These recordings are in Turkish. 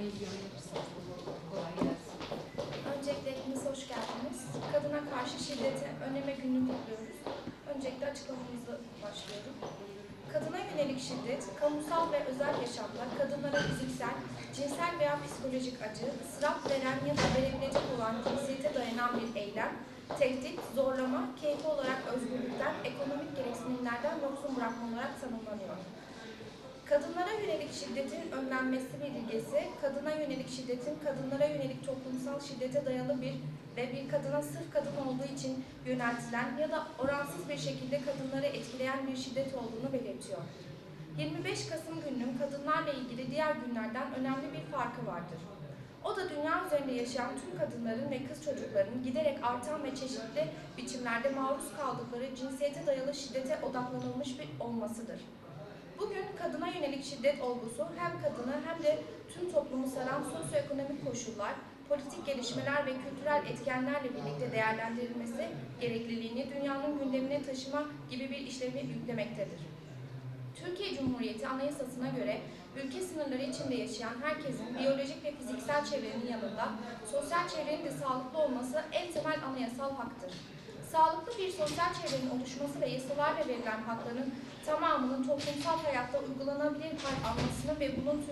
ilgili öğrenirsiniz. Kolay gelsin. Öncelikle hepiniz hoş geldiniz. Kadına karşı şiddeti önleme gününü kutluyoruz. Öncelikle açıklamamızla başlıyorum. Kadına yönelik şiddet, kamusal ve özel yaşamda kadınlara fiziksel, cinsel veya psikolojik acı, ısraf veren ya da verebilecek olan cinsiyete dayanan bir eylem, tehdit, zorlama, keyfi olarak özgürlükten, ekonomik gereksinimlerden yoksun bırakma olarak tanımlanıyor. Kadınlara yönelik şiddetin önlenmesi bildirgesi, kadına yönelik şiddetin kadınlara yönelik toplumsal şiddete dayalı bir ve bir kadına sırf kadın olduğu için yöneltilen ya da oransız bir şekilde kadınları etkileyen bir şiddet olduğunu belirtiyor. 25 Kasım gününün kadınlarla ilgili diğer günlerden önemli bir farkı vardır. O da dünya üzerinde yaşayan tüm kadınların ve kız çocukların giderek artan ve çeşitli biçimlerde maruz kaldıkları cinsiyete dayalı şiddete odaklanılmış bir olmasıdır. Bugün kadına yönelik şiddet olgusu hem kadını hem de tüm toplumu saran sosyoekonomik koşullar, politik gelişmeler ve kültürel etkenlerle birlikte değerlendirilmesi gerekliliğini dünyanın gündemine taşıma gibi bir işlevi yüklemektedir. Türkiye Cumhuriyeti Anayasası'na göre ülke sınırları içinde yaşayan herkesin biyolojik ve fiziksel çevrenin yanında sosyal çevrenin de sağlıklı olması en temel anayasal haktır. Sağlıklı bir sosyal çevrenin oluşması ve yasalarla verilen hakların tamamının toplumsal hayatta uygulanabilir hal almasının ve bunun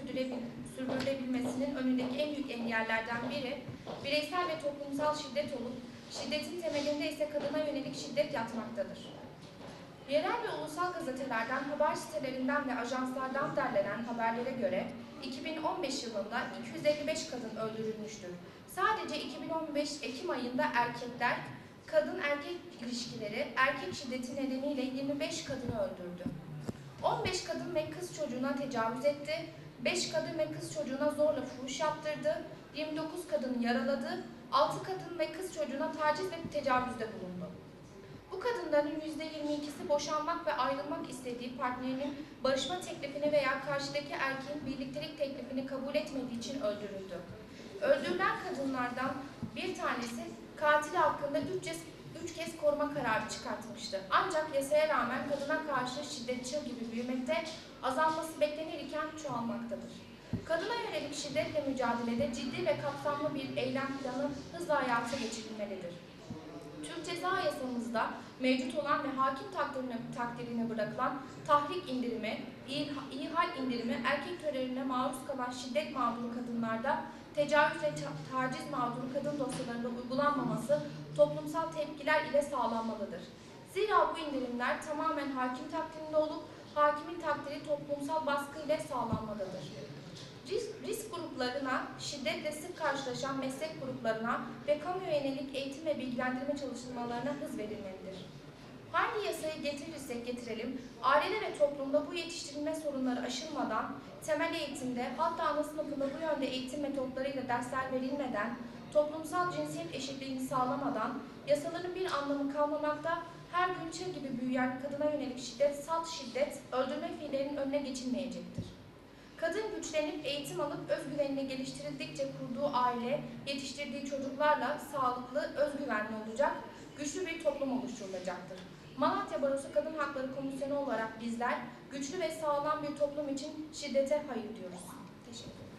sürdürülebilmesinin önündeki en büyük engellerden biri bireysel ve toplumsal şiddet olup şiddetin temelinde ise kadına yönelik şiddet yatmaktadır. Yerel ve ulusal gazetelerden, haber sitelerinden ve ajanslardan derlenen haberlere göre 2015 yılında 255 kadın öldürülmüştür. Sadece 2015 Ekim ayında erkekler, kadın erkek ilişkileri, erkek şiddeti nedeniyle 25 kadını öldürdü. 15 kadın ve kız çocuğuna tecavüz etti, 5 kadın ve kız çocuğuna zorla fuhuş yaptırdı, 29 kadını yaraladı, 6 kadın ve kız çocuğuna taciz ve tecavüzde bulundu. Bu kadınların %22'si boşanmak ve ayrılmak istediği partnerinin barışma teklifini veya karşıdaki erkeğin birliktelik teklifini kabul etmediği için öldürüldü. Öldürülen kadınlardan bir tanesi katili hakkında üç kez, üç kez koruma kararı çıkartmıştı. Ancak yasaya rağmen kadına karşı şiddet çığ gibi büyümekte, azalması beklenirken çoğalmaktadır. Kadına yönelik şiddetle mücadelede ciddi ve kapsamlı bir eylem planı hızla hayata geçirilmelidir. Türk Ceza Yasamızda mevcut olan ve hakim takdirine, takdirine bırakılan tahrik indirimi, İH- ihal indirimi, erkek terörüne maruz kalan şiddet mağduru kadınlarda tecavüz ve ta- taciz mağduru kadın dosyalarında uygulanmaması toplumsal tepkiler ile sağlanmalıdır. Zira bu indirimler tamamen hakim takdirinde olup hakimin takdiri toplumsal baskı ile sağlanmalıdır. Risk, risk gruplarına, şiddetle sık karşılaşan meslek gruplarına ve kamuya yönelik eğitim ve bilgilendirme çalışmalarına hız verilmelidir. Getirirsek getirelim, ailede ve toplumda bu yetiştirilme sorunları aşılmadan, temel eğitimde hatta ana sınıfında bu yönde eğitim metotlarıyla dersler verilmeden, toplumsal cinsiyet eşitliğini sağlamadan, yasaların bir anlamı kalmamakta, her gün çığ gibi büyüyen kadına yönelik şiddet, salt şiddet, öldürme fiillerinin önüne geçilmeyecektir. Kadın güçlenip eğitim alıp özgüvenini geliştirildikçe kurduğu aile, yetiştirdiği çocuklarla sağlıklı, özgüvenli olacak, güçlü bir toplum oluşturulacaktır. Malatya Barosu Kadın Hakları Komisyonu olarak bizler güçlü ve sağlam bir toplum için şiddete hayır diyoruz. Teşekkür ederim.